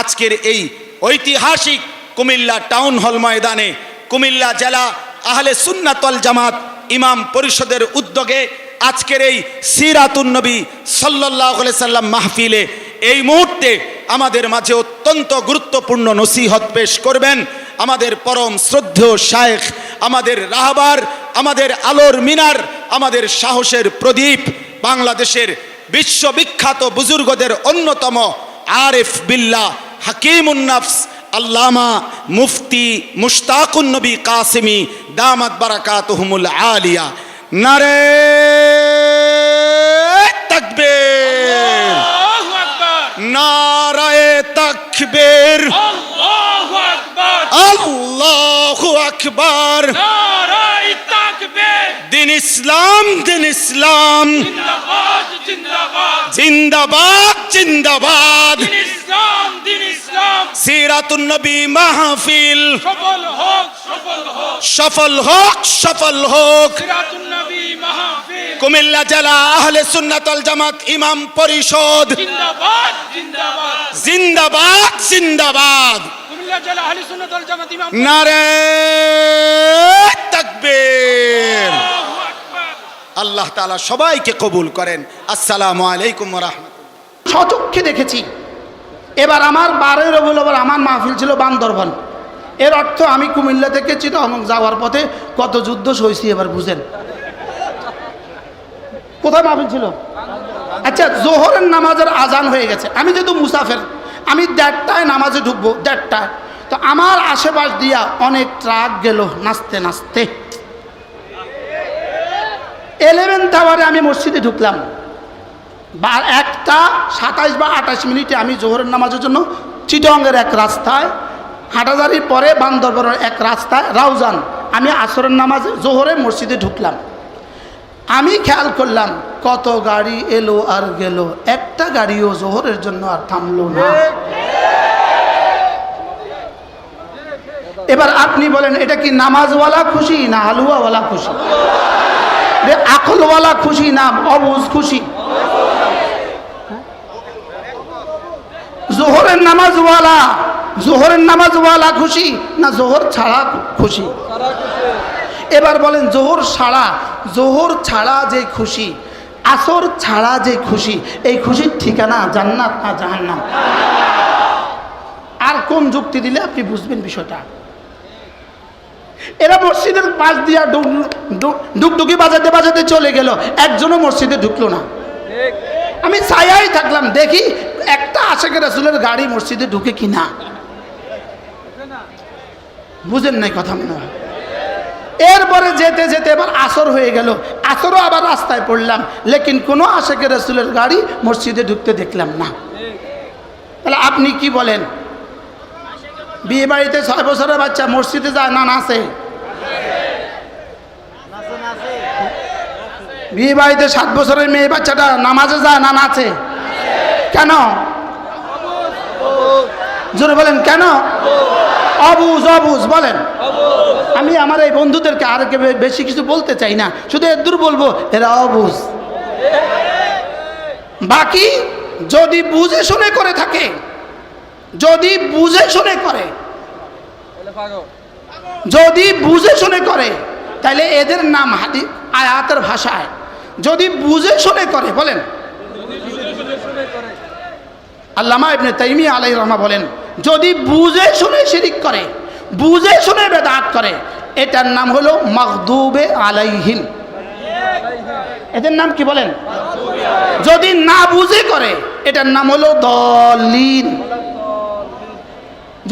আজকের এই ঐতিহাসিক কুমিল্লা টাউন হল ময়দানে কুমিল্লা জেলা আহলে সুন্নাতল জামাত ইমাম পরিষদের উদ্যোগে আজকের এই সিরাতুন নবী সাল্লাহ সাল্লাম মাহফিলে এই মুহূর্তে আমাদের মাঝে অত্যন্ত গুরুত্বপূর্ণ নসিহত পেশ করবেন আমাদের পরম শ্রদ্ধেয় শায়েখ, আমাদের রাহবার, আমাদের আলোর মিনার, আমাদের সাহসের প্রদীপ, বাংলাদেশের বিশ্ববিখ্যাত বুজুর্গদের অন্যতম আরেফ বিল্লাহ হাকিমুন্নাফস আল্লামা মুফতি মুশতাকুন নবী কাসিমি দামাত বারাকাতুহুমুল আলিয়া। নারে তাকবীর। নারায়ে তাকবীর। আল্লাহু আকবার। দিন ইসলাম দিন ইসলাম। জিন্দাবাদ। জিন্দাবাদ জিন্দাবাদ জিন্দাবাদ দিন ইসলাম দিন ইসলাম সিরাতুন নবী মাহফিল। সফল হোক সফল হোক। সফল হোক সফল হোক। সিরাতুন নবী মাহফিল। কুমিল্লা জেলা আহলে সুন্নাতল জামাত ইমাম পরিষদ। জিন্দাবাদ জিন্দাবাদ। জিন্দাবাদ জিন্দাবাদ। কুমিল্লা জেলা আহলে সুন্নাত ওয়াল জামাত ইমাম নারে তাকবীর। আল্লাহ তাআলা সবাইকে কবুল করেন। আসসালামু আলাইকুম ওয়া রাহমাতুল্লাহ। সচক্ষে দেখেছি। এবার আমার বারোই রবিউল আবার আমার মাহফিল ছিল বান্দরবান। এর অর্থ আমি কুমিল্লা থেকে চিটাং যাওয়ার পথে কত যুদ্ধ সইছি এবার বুঝেন। কোথায় মাহফিল ছিল? আচ্ছা জোহরের নামাজের আজান হয়ে গেছে। আমি যেহেতু মুসাফের, আমি দেড়টায় নামাজে ঢুকবো দেড়টায় তো আমার আশেপাশ দিয়া অনেক ট্রাক গেল নাচতে নাচতে। এলেভেন টাওয়ারে আমি মসজিদে ঢুকলাম। বা একটা সাতাইশ বা আঠাশ মিনিটে আমি জোহরের নামাজের জন্য চিটংয়ের এক রাস্তায়, হাটাজারির পরে বান্দরবনের এক রাস্তায় রাউজান। আমি আসরের নামাজ জোহরে মসজিদে ঢুকলাম। আমি খেয়াল করলাম, কত গাড়ি এলো আর গেল। একটা গাড়িও জোহরের জন্য আর থামলো না। এবার আপনি বলেন, এটা কি নামাজওয়ালা খুশি না হালুয়াওয়ালা খুশি? আকলওয়ালা খুশি না, অবুজ খুশি জোহরের নামাজওয়ালা, জোহরের নামাজওয়ালা খুশি না জোহর ছাড়া খুশি? এবার বলেন, জোহর ছাড়া জোহর ছাড়া যে খুশি, আসর ছাড়া যে খুশি, এই খুশির ঠিকানা জান্নাত না জাহান্নাম? আর কোন যুক্তি দিলে আপনি বুঝবেন বিষয়টা? এরা মসজিদের পাশ দিয়া ডুক- ডুক- ডুকডুকি বাজাতে বাজাতে চলে গেল, একজনও মসজিদে ঢুকলো না। আমি ছায়াই থাকলাম, দেখি একটা আশেকের রাসুলের গাড়ি মসজিদে ঢুকে কি না বুঝেন নাই কথা মনে হয়? এরপরে যেতে যেতে এবার আসর হয়ে গেল। আসরও আবার রাস্তায় পড়লাম, লেকিন কোনো আশেকের রাসুলের গাড়ি মসজিদে ঢুকতে দেখলাম না। তাহলে আপনি কি বলেন? বিয়ে বাড়িতে ছয় বছরের বাচ্চা মসজিদে যায় না নাচে বিয়ে বাড়িতে সাত বছরের মেয়ে বাচ্চাটা নামাজে যায় না নাচে? কেন? জোরে বলেন, কেন? অবুজ অবুজ, বলেন। আমি আমার এই বন্ধুদেরকে আর বেশি কিছু বলতে চাই না। শুধু এদূর বলব, এরা অবুজ। বাকি যদি বুঝে শুনে করে থাকে, যদি বুঝে শুনে করে, যদি বুঝে শুনে করে তাহলে এদের নাম হাদি আয়াতের ভাষায়। যদি বুঝে শুনে করে, বলেন। আল্লামা ইবনে তাইমি আলাই রহমা বলেন, যদি বুঝে শুনে শিরিক করে, বুঝে শুনে বেদাত করে, এটার নাম হলো মখদুবে আলাইহিম এদের নাম কি বলেন? যদি না বুঝে করে, এটার নাম হলো দলিন।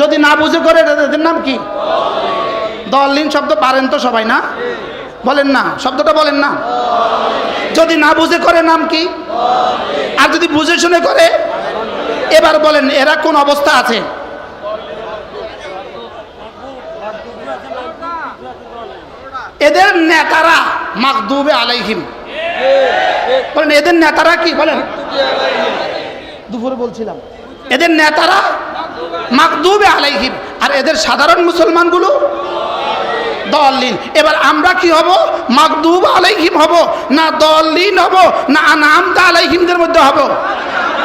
যদি না বুঝে করে এদের নাম কি? দলিন শব্দ পারেন তো সবাই না? বলেন না, শব্দটা বলেন না। যদি না বুঝে করে, নাম কি? আর যদি বুঝে শুনে করে, এবার বলেন, এরা কোন অবস্থা আছে? এদের নেতারা মাকদুবে আলাইহিম। বলেন, এদের নেতারা কি? বলেন। দুপুরে বলছিলাম। এদের নেতারা মাকদুবে আলাইহিম। আর এদের সাধারণ মুসলমানগুলো দলিন এবার আমরা কি হব? মাকদুব আলাইহিম হব, না দলিন হব, না আনামদা আলাইহিমদের মধ্যে হব?